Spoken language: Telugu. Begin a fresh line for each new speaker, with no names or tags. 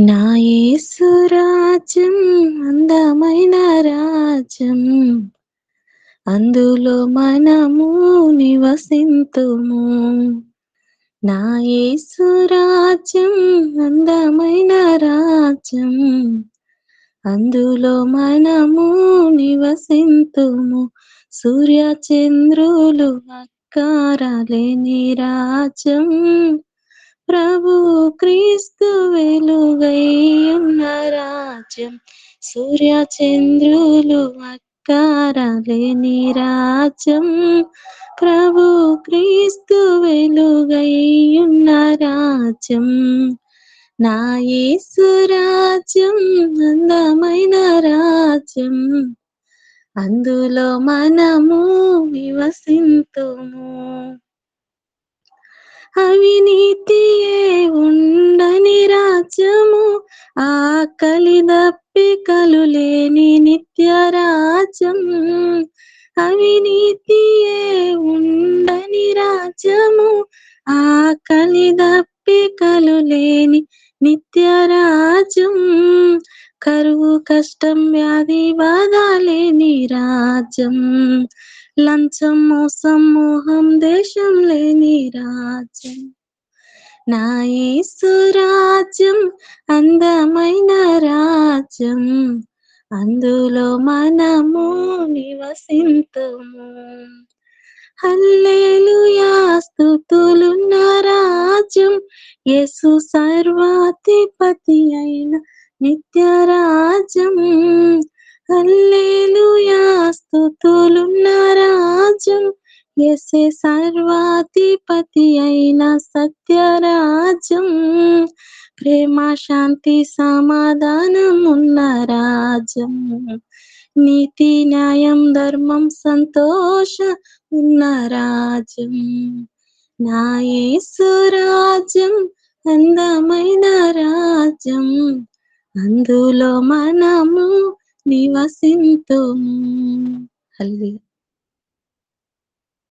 నా యేసు రాజ్యం అందమైన రాజ్యం. అందులో మనము నివసింతుము. నా యేసు రాజ్యం అందమైన రాజ్యం. అందులో మనము నివసింతుము. సూర్య చంద్రులు అక్కారాలేని రాజ్యం. ప్రభు క్రీస్తు వెలుగైయున్న రాజ్యం సూర్య చంద్రులు అక్కారాలేని రాజ్యం. ప్రభు క్రీస్తు వెలుగైయున్న రాజ్యం నా యేసు రాజ్యం అందమైన రాజ్యం. అందులో మనము నివసింతుము. అవినీతియే ఉండని రాజ్యము ఆకలి దప్పికలు లేని నిత్య రాజ్యం అవినీతియే ఉండని రాజ్యము ఆకలి దప్పికలు లేని నిత్య రాజ్యం కరువు కష్టం వ్యాధి బాధ లేని రాజ్యం. లంచం మోసం మోహం దేశం లేని రాజ్యం. నా యేసు రాజ్యం అందమైన రాజ్యం. అందులో మనము నివసింతుము. హల్లెలూయా స్తుతులున్న రాజ్యం. యేసు సర్వాధిపతి అయిన నిత్య రాజ్యం. హల్లెలూయా స్తుతులున్న రాజం ఎసే సర్వాధిపతి అయిన సత్యరాజం. ప్రేమ శాంతి సమాధానం ఉన్న రాజం. నీతి న్యాయం ధర్మం సంతోష ఉన్న రాజం. నాయసు రాజ్యం అందమైన రాజ్యం అందులో మనము నివసింతుము. హల్లెలూయా